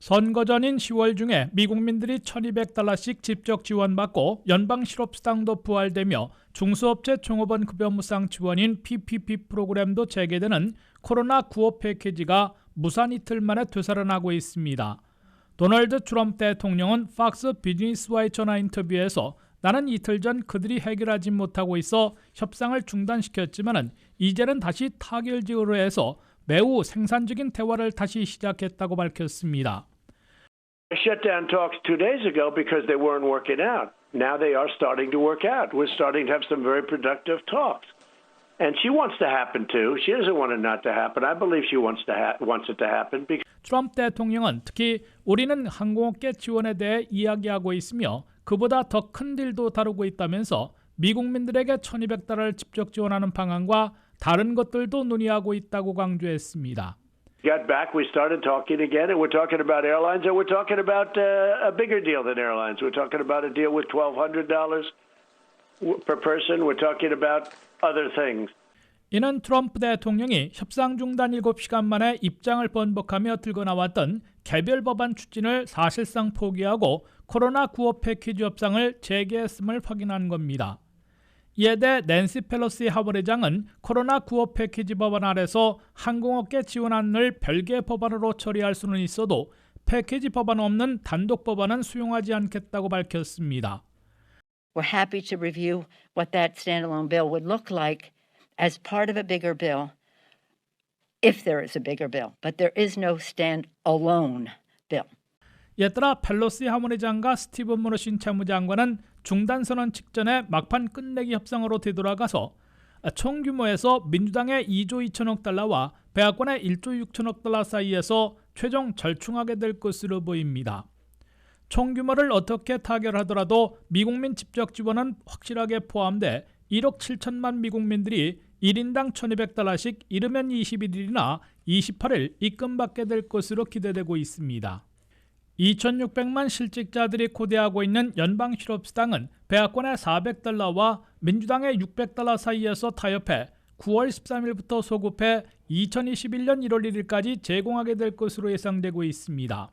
선거 전인 10월 중에 미국민들이 1200달러씩 직접 지원받고 연방 실업수당도 부활되며 중소업체 종업원 급여 무상 지원인 PPP 프로그램도 재개되는 코로나 구호 패키지가 무산 이틀 만에 되살아나고 있습니다. 도널드 트럼프 대통령은 팍스 비즈니스와의 전화 인터뷰에서 나는 이틀 전 그들이 해결하지 못하고 있어 협상을 중단시켰지만 이제는 다시 타결지으로 해서 매우 생산적인 대화를 다시 시작했다고 밝혔습니다. Shut down talks two days ago because they weren't working out. Now they are starting to work out. We're starting to have some very productive talks. And she wants to happen too. She doesn't want it not to happen. I believe she wants to ha- wants it to happen because 트럼프 대통령은 특히 우리는 항공업계 지원에 대해 이야기하고 있으며 그보다 더 큰 딜도 다루고 있다면서 미국민들에게 1200달러를 직접 지원하는 방안과 다른 것들도 논의하고 있다고 강조했습니다. Got back, we started talking again, and we're talking about airlines, and we're talking about uh, a bigger deal than airlines. We're talking about a deal with twelve hundred dollars per person. We're talking about other things. 이는 트럼프 대통령이 협상 중단 7시간 만에 입장을 번복하며 들고 나왔던 개별 법안 추진을 사실상 포기하고 코로나 구호 패키지 협상을 재개했음을 확인한 겁니다. 이에 대해 낸시 펠로시 하원의장은 코로나 구호 패키지 법안 아래서 항공업계 지원안을 별개 법안으로 처리할 수는 있어도 패키지 법안 없는 단독 법안은 수용하지 않겠다고 밝혔습니다. We're happy to review what that standalone bill would look like as part of a bigger bill, if there is a bigger bill. But there is no stand-alone bill. 이에 따라 펠로시 하원의장과 스티븐 무너신 채무장관은 중단 선언 직전에 막판 끝내기 협상으로 되돌아가서 총 규모에서 민주당의 2조 2천억 달러와 백악관의 1조 6천억 달러 사이에서 최종 절충하게 될 것으로 보입니다. 총 규모를 어떻게 타결하더라도 미국민 직접 지원은 확실하게 포함돼 1억 7천만 미국민들이 1인당 1,200달러씩 이르면 21일이나 28일 입금받게 될 것으로 기대되고 있습니다. 2,600만 실직자들이 고대하고 있는 연방 실업수당은 백악관의 400달러와 민주당의 600달러 사이에서 타협해 9월 13일부터 소급해 2021년 1월 1일까지 제공하게 될 것으로 예상되고 있습니다.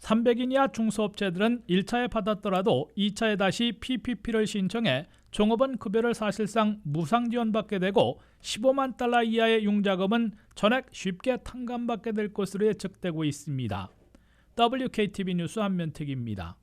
300인 이하 중소업체들은 1차에 받았더라도 2차에 다시 PPP를 신청해 종업원 급여를 사실상 무상 지원받게 되고 15만 달러 이하의 융자금은 전액 쉽게 탕감받게 될 것으로 예측되고 있습니다. WKTV 뉴스 한면택입니다.